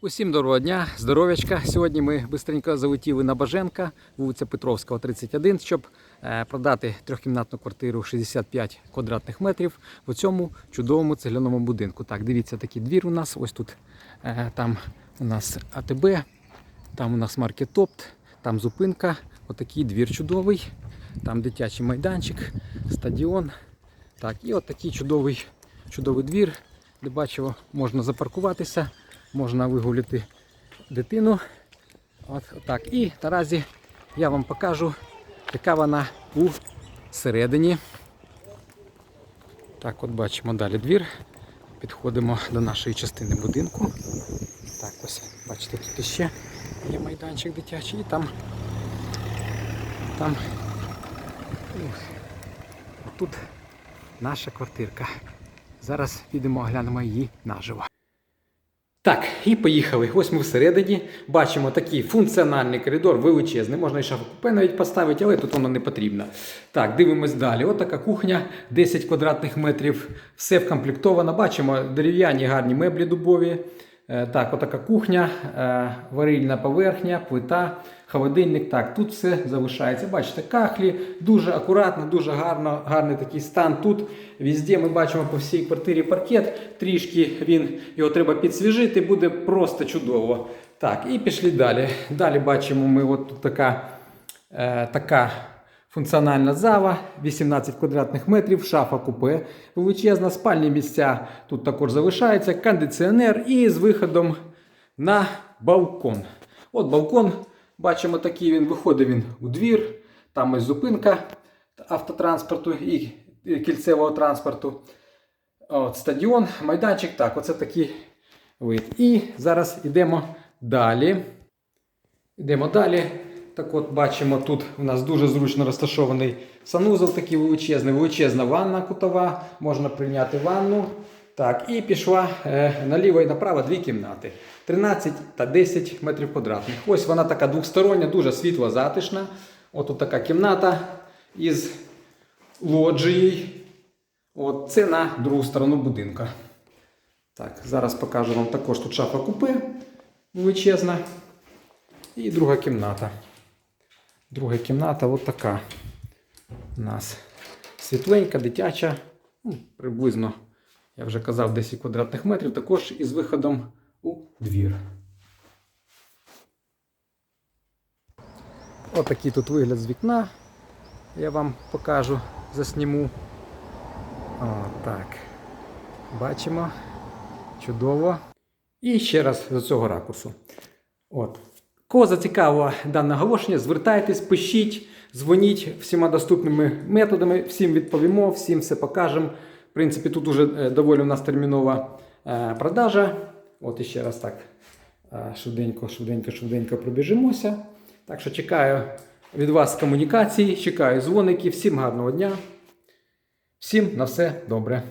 Усім доброго дня, здоров'ячка. Сьогодні ми швидко залетіли на Баженка, вулиця Петровського, 31, щоб е, продати трьохкімнатну квартиру 65 квадратних метрів в цьому чудовому цегляному будинку. Так, дивіться, такий двір у нас. Ось тут е, там у нас АТБ, там у нас маркетопт, там зупинка. Отакий двір чудовий. Там дитячий майданчик, стадіон. Так, і от такий чудовий, чудовий двір, де бачимо, можна запаркуватися, можна вигуляти дитину. От, так. І наразі я вам покажу, яка вона у середині. Так, от бачимо далі двір. Підходимо до нашої частини будинку. Так, ось, бачите, тут ще є майданчик дитячий, і там, там тут наша квартирка. Зараз підемо оглянемо її наживо. Так, і поїхали. Ось ми всередині. Бачимо такий функціональний коридор, величезний. Можна і шафу купе навіть поставити, але тут воно не потрібно. Так, дивимось далі. Ось така кухня, 10 квадратних метрів. Все вкомплектовано. Бачимо дерев'яні гарні меблі дубові. Е, Так, отака кухня, е, варильна поверхня, плита, холодильник. Так, тут все залишається. Бачите, кахлі, дуже акуратно, дуже гарно, гарний такий стан. Тут везде ми бачимо по всій квартирі паркет. Трішки він його треба підсвіжити, буде просто чудово. Так, і пішли далі. Далі бачимо, ми от тут така, е, така функціональна зала, 18 квадратних метрів, шафа купе, величезна, спальні місця тут також залишається, кондиціонер і з виходом на балкон. От балкон, бачимо, такий він виходить він у двір, там ось зупинка автотранспорту і кільцевого транспорту. От, стадіон, майданчик. Так, оце такий вид. І зараз йдемо далі. Йдемо далі. Так от бачимо, тут у нас дуже зручно розташований санузел, такий величезний, величезна ванна кутова, можна прийняти ванну. Так, і пішла е, наліво і направо дві кімнати. 13 та 10 метрів квадратних. Ось вона така двохстороння, дуже світла, затишна. От така кімната із лоджією. От це на другу сторону будинка. Так, зараз покажу вам також тут шафа купе величезна. І друга кімната. Друга кімната от така. У нас світленька, дитяча, ну, приблизно, я вже казав, 10 квадратних метрів, також із виходом у двір. Отакий тут вигляд з вікна. Я вам покажу, засніму. О, так. Бачимо. Чудово. І ще раз з цього ракурсу. От. Кого зацікавило дане оголошення, звертайтесь, пишіть, дзвоніть всіма доступними методами, всім відповімо, всім все покажемо. В принципі, тут уже е, доволі у нас термінова е, продажа. От іще раз так е, швиденько, швиденько, швиденько пробіжимося. Так що чекаю від вас комунікації, чекаю дзвоники. Всім гарного дня. Всім на все добре.